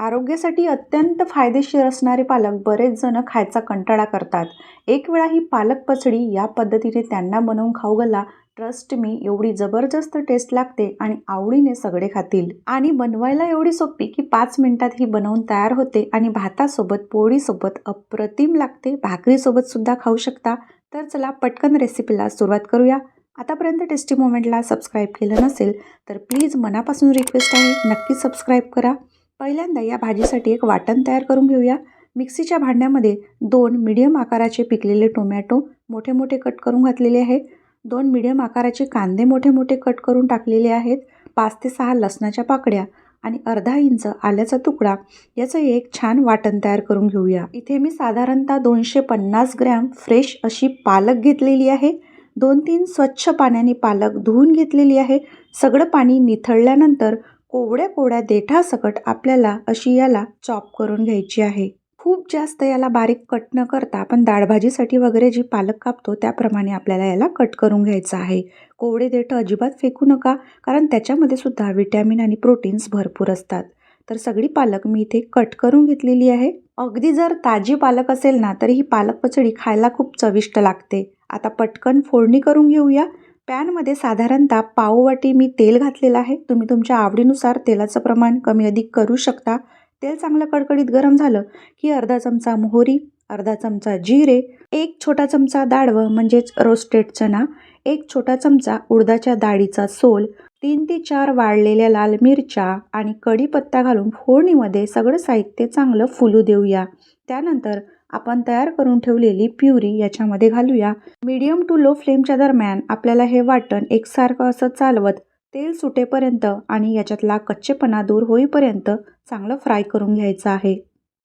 आरोग्यासाठी अत्यंत फायदेशीर असणारे पालक बरेच जण खायचा कंटाळा करतात. एक वेळा ही पालक पचडी या पद्धतीने त्यांना बनवून खाऊ घाला. ट्रस्ट मी एवढी जबरदस्त टेस्ट लागते आणि आवडीने सगळे खातील. आणि बनवायला एवढी सोपी की पाच मिनिटात ही बनवून तयार होते आणि भातासोबत पोळीसोबत अप्रतिम लागते. भाकरीसोबत सुद्धा खाऊ शकता. तर चला पटकन रेसिपीला सुरुवात करूया. आतापर्यंत टेस्टी मोमेंटला सबस्क्राईब केलं नसेल तर प्लीज मनापासून रिक्वेस्ट आहे नक्की सबस्क्राईब करा. पहिल्यांदा या भाजीसाठी एक वाटण तयार करून घेऊया. मिक्सीच्या भांड्यामध्ये दोन मिडियम आकाराचे पिकलेले टोमॅटो मोठे मोठे कट करून घातलेले आहे. दोन मिडियम आकाराचे कांदे मोठे मोठे कट करून टाकलेले आहेत. पाच ते सहा लसणाच्या पाकड्या आणि अर्धा इंच आल्याचा तुकडा याचं एक छान वाटण तयार करून घेऊया. इथे मी साधारणतः दोनशे पन्नास ग्रॅम फ्रेश अशी पालक घेतलेली आहे. दोन तीन स्वच्छ पाण्याने पालक धुवून घेतलेली आहे. सगळं पाणी निथळल्यानंतर कोवड्या कोवड्या देठासकट आपल्याला अशी याला चॉप करून घ्यायची आहे. खूप जास्त याला बारीक कट न करता आपण दाळभाजीसाठी वगैरे जी पालक कापतो त्याप्रमाणे आपल्याला याला कट करून घ्यायचं आहे. कोवडे देठ अजिबात फेकू नका कारण त्याच्यामध्ये सुद्धा विटॅमिन आणि प्रोटीन्स भरपूर असतात. तर सगळी पालक मी इथे कट करून घेतलेली आहे. अगदी जर ताजी पालक असेल ना तरी ही पालक पचडी खायला खूप चविष्ट लागते. आता पटकन फोडणी करून घेऊया. पॅनमध्ये साधारणतः पाववाटी मी तेल घातलेलं आहे. तुम्ही तुमच्या आवडीनुसार तेलाचं प्रमाण कमी अधिक करू शकता. तेल चांगलं कडकडीत गरम झालं की अर्धा चमचा मोहरी अर्धा चमचा जिरे एक छोटा चमचा दाडवं म्हणजेच रोस्टेड चणा एक छोटा चमचा उडदाच्या डाळीचा सोल तीन ते चार वाळलेल्या लाल मिरच्या आणि कढीपत्ता घालून फोडणीमध्ये सगळं साहित्य चांगलं फुलू देऊया. त्यानंतर आपण तयार करून ठेवलेली प्युरी याच्यामध्ये घालूया. मीडियम टू लो फ्लेमच्या दरम्यान आपल्याला हे वाटण एकसारखं असं चालवत तेल सुटेपर्यंत आणि याच्यातला कच्चेपणा दूर होईपर्यंत चांगलं फ्राय करून घ्यायचं आहे.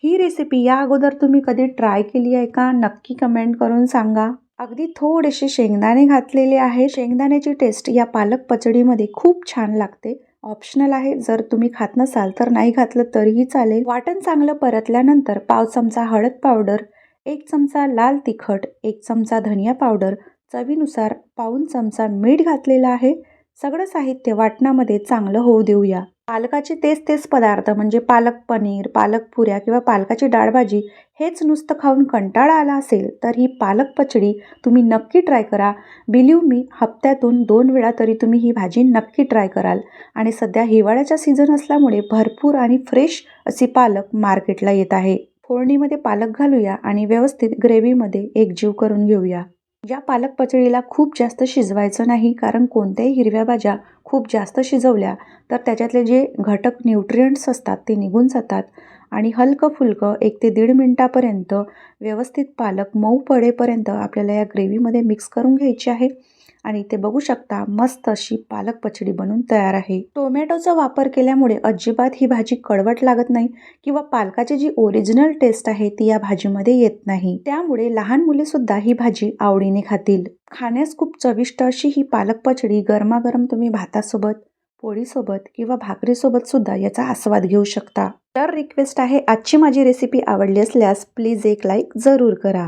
ही रेसिपी या अगोदर तुम्ही कधी ट्राय केली आहे का? नक्की कमेंट करून सांगा. अगदी थोडेसे शेंगदाणे घातलेले आहे शेंगदाण्याची टेस्ट या पालक पचडीमध्ये खूप छान लागते. ऑप्शनल आहे. जर तुम्ही खात नसाल तर नाही घातलं तरीही चालेल. वाटण चांगलं परतल्यानंतर पाव चमचा हळद पावडर एक चमचा लाल तिखट एक चमचा धनिया पावडर चवीनुसार पाऊन चमचा मीठ घातलेलं आहे. सगळं साहित्य वाटणामध्ये चांगलं होऊ देऊया. पालकाचे तेच तेच पदार्थ म्हणजे पालक पनीर पालक पुऱ्या किंवा पालकाची डाळभाजी हेच नुसतं खाऊन कंटाळा आला असेल तर ही पालक पचडी तुम्ही नक्की ट्राय करा. बिलीव मी हप्त्यातून दोन वेळा तरी तुम्ही ही भाजी नक्की ट्राय कराल. आणि सध्या हिवाळ्याचा सीझन असल्यामुळे भरपूर आणि फ्रेश अशी पालक मार्केटला येत आहे. फोडणीमध्ये पालक घालूया आणि व्यवस्थित ग्रेव्हीमध्ये एकजीव करून घेऊया. या पालक पचळीला खूप जास्त शिजवायचं नाही कारण कोणत्याही हिरव्या भाज्या खूप जास्त शिजवल्या तर त्याच्यातले जे घटक न्यूट्रियंट्स असतात ते निघून जातात. आणि हलकं फुलकं एक ते दीड मिनटापर्यंत व्यवस्थित पालक मऊ पडेपर्यंत आपल्याला या ग्रेव्हीमध्ये मिक्स करून घ्यायची आहे. आणि ते बघू शकता मस्त अशी पालक पचडी बनून तयार आहे. टोमॅटोचा वापर केल्यामुळे अजिबात ही भाजी कडवट लागत नाही किंवा पालकाची जी ओरिजिनल टेस्ट आहे ती या भाजीमध्ये येत नाही. त्यामुळे लहान मुले सुद्धा ही भाजी आवडीने खातील. खाण्यास खूप चविष्ट अशी ही पालक पचडी गरमागरम तुम्ही भातासोबत पोळीसोबत किंवा भाकरीसोबत सुद्धा याचा आस्वाद घेऊ शकता. तर रिक्वेस्ट आहे आजची माझी रेसिपी आवडली असल्यास प्लीज एक लाईक जरूर करा.